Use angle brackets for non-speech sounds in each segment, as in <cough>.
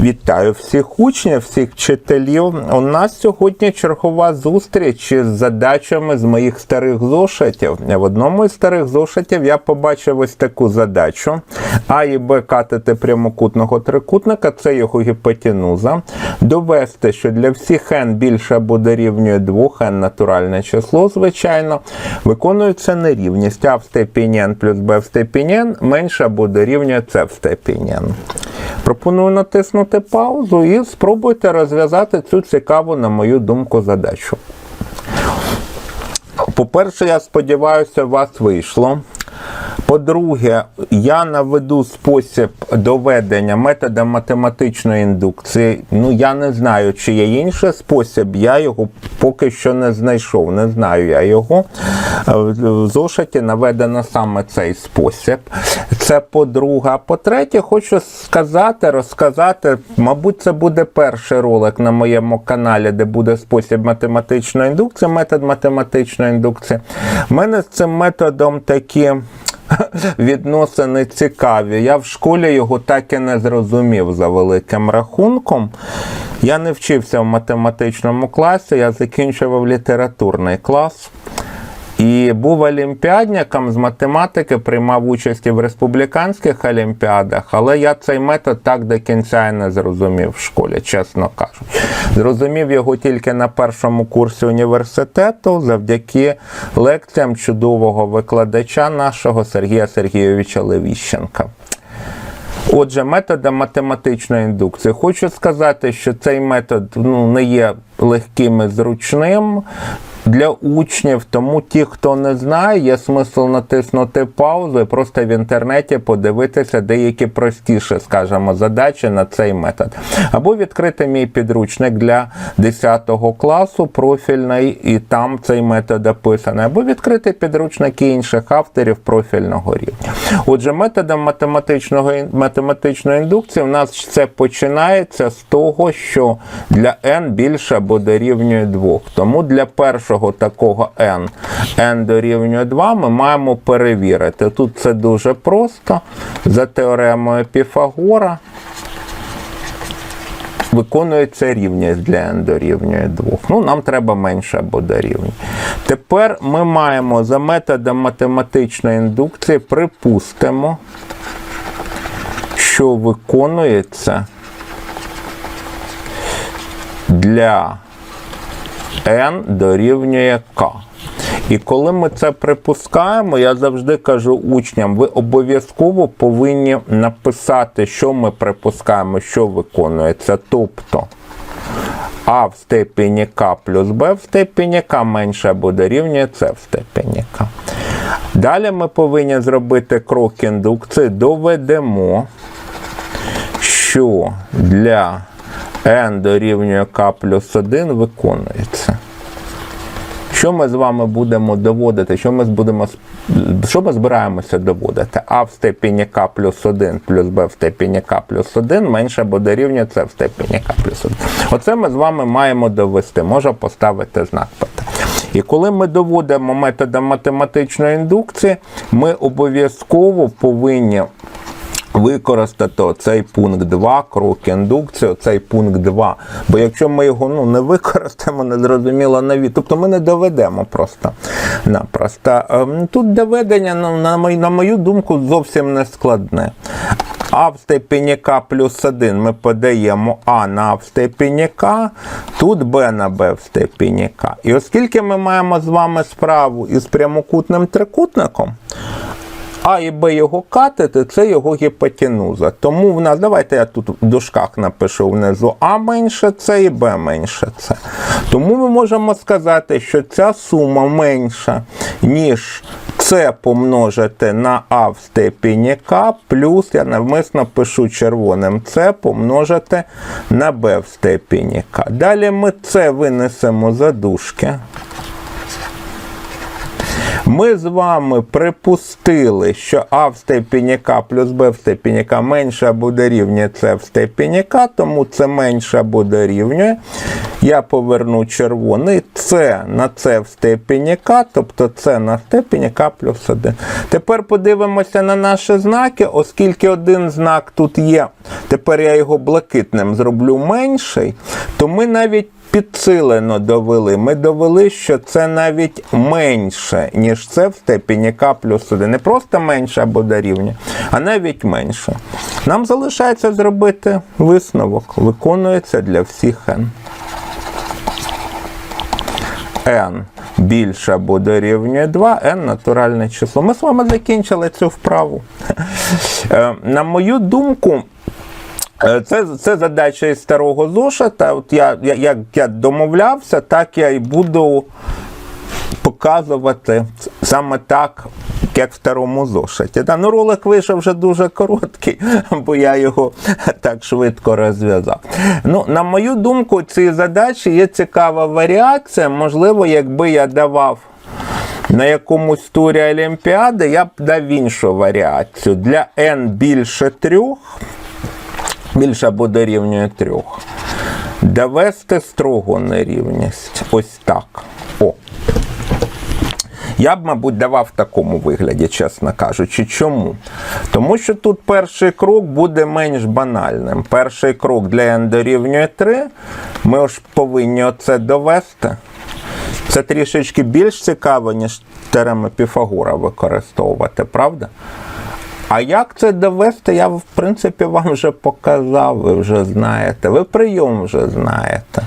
Вітаю всіх учнів, всіх вчителів. У нас сьогодні чергова зустріч із задачами з моїх старих зошитів. В одному із старих зошитів я побачив ось таку задачу. А і Б катети прямокутного трикутника це його гіпотенуза. Довести, що для всіх n більше або дорівнює 2, n натуральне число, звичайно, виконується нерівність а в степені n плюс b в степені n менше або дорівнює c в степені n. Пропоную натиснути паузу і спробуйте розв'язати цю цікаву, на мою думку, задачу. По-перше, я сподіваюся, у вас вийшло. По-друге, я наведу спосіб доведення методом математичної індукції. Ну, я не знаю, чи є інший спосіб, я його поки що не знайшов. Не знаю я його. В зошиті наведено саме цей спосіб. Це по-друге. А по-третє, хочу сказати, розказати, мабуть, це буде перший ролик на моєму каналі, де буде спосіб математичної індукції, метод математичної індукції. У мене з цим методом такі відносини цікаві. Я в школі його так і не зрозумів за великим рахунком. Я не вчився в математичному класі, я закінчував літературний клас. І був олімпіадником з математики, приймав участь в республіканських олімпіадах, але я цей метод так до кінця і не зрозумів в школі, чесно кажучи. Зрозумів його тільки на першому курсі університету завдяки лекціям чудового викладача нашого Сергія Сергійовича Левіщенка. Отже, методом математичної індукції. Хочу сказати, що цей метод ну, не є легким і зручним для учнів, тому ті, хто не знає, є смисл натиснути паузу і просто в інтернеті подивитися деякі простіші, скажімо, задачі на цей метод. Або відкрити мій підручник для 10 класу профільний, і там цей метод описаний, або відкрити підручники інших авторів профільного рівня. Отже, методом математичного, математичної індукції у нас все починається з того, що для n більше або дорівнює 2. Тому для першого такого n, n дорівнює 2, ми маємо перевірити. Тут це дуже просто. За теоремою Піфагора виконується рівність для n дорівнює 2. Ну, нам треба менше або дорівнює. Тепер ми маємо за методом математичної індукції припустимо, що виконується для n дорівнює k. І коли ми це припускаємо, я завжди кажу учням, ви обов'язково повинні написати, що ми припускаємо, що виконується. Тобто а в степені k плюс b в степені k менше або дорівнює c в степені k. Далі ми повинні зробити крок індукції, доведемо, що для n дорівнює k плюс 1 виконується. Що ми з вами будемо доводити? Що ми будемо що ми збираємося доводити? А в степені k плюс 1 плюс b в степені k плюс 1 менше або дорівнює c в степені k плюс 1. Оце ми з вами маємо довести. Можу поставити знак питання. І коли ми доводимо методом математичної індукції, ми обов'язково повинні використати цей пункт 2, крок індукції, цей пункт 2. Бо якщо ми його ну, не використаємо, не зрозуміло навіть, тобто ми не доведемо просто. напросто. Ем, Тут доведення, ну, на мою, на мою думку, зовсім не складне. А в степені К плюс 1 ми подаємо А на А в степені К, тут Б на Б в степені К. І оскільки ми маємо з вами справу із прямокутним трикутником, а і Б його катети це його гіпотенуза. Тому в нас, давайте я тут в дужках напишу внизу А менше С і Б менше С. Тому ми можемо сказати, що ця сума менша, ніж С помножити на А в степені К, плюс я навмисно пишу червоним С помножити на Б в степені К. Далі ми С винесемо за дужки. Ми з вами припустили, що А в степені К плюс Б в степені К менше або дорівнює С в степені К, тому це менше або дорівнює. Я поверну червоний С на С в степені К, тобто С на степені К плюс 1. Тепер подивимося на наші знаки, оскільки один знак тут є, тепер я його блакитним зроблю менший, то ми навіть підсилено довели. Ми довели, що це навіть менше, ніж це в степені К плюс 1. Не просто менше або дорівнює, а навіть менше. Нам залишається зробити висновок. Виконується для всіх n. n більше або дорівнює 2, n натуральне число. Ми з вами закінчили цю вправу. Е, На мою думку, Це, це задача із старого зошита. От я, я, як я домовлявся, так я і буду показувати саме так, як в старому зошиті. Та, ну, ролик вийшов вже дуже короткий, <laughs> бо я його так швидко розв'язав. Ну, на мою думку, ці задачі є цікава варіація. Можливо, якби я давав. На якомусь турі Олімпіади я б дав іншу варіацію. Для n більше трьох, більше або дорівнює трьох. Довести строгу нерівність. Ось так. О. Я б, мабуть, давав в такому вигляді, чесно кажучи. Чому? Тому що тут перший крок буде менш банальним. Перший крок для n дорівнює 3. Ми ж повинні оце довести. Це трішечки більш цікаво, ніж теорема Піфагора використовувати, правда? А як це довести, я, в принципі, вам вже показав, ви вже знаєте. Ви прийом вже знаєте.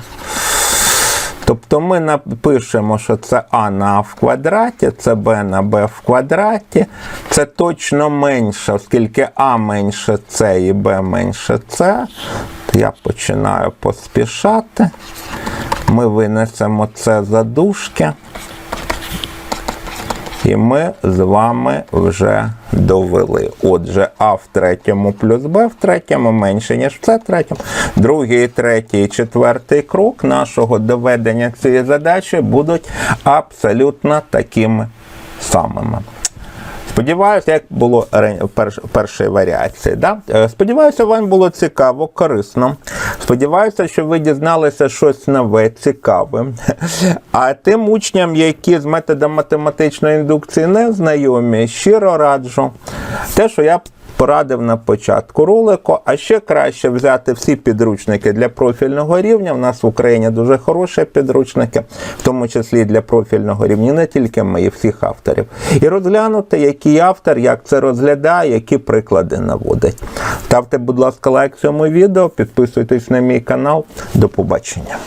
Тобто ми напишемо, що це А на А в квадраті, це Б на Б в квадраті. Це точно менше, оскільки А менше С і Б менше С. Я починаю поспішати. Ми винесемо це за дужки. І ми з вами вже довели. Отже, А в третьому плюс Б в третьому менше, ніж в С третьому. Другий, третій, четвертий крок нашого доведення цієї задачі будуть абсолютно такими самими. Сподіваюся, як було першої варіації. Да? Е, Сподіваюся, вам було цікаво, корисно. Сподіваюся, що ви дізналися щось нове, цікаве. А тим учням, які з методом математичної індукції не знайомі, щиро раджу те, що я порадив на початку ролику, а ще краще взяти всі підручники для профільного рівня. У нас в Україні дуже хороші підручники, в тому числі для профільного рівня, не тільки мої, всіх авторів. І розглянути, який автор, як це розглядає, які приклади наводить. Ставте, будь ласка, лайк цьому відео, підписуйтесь на мій канал. До побачення.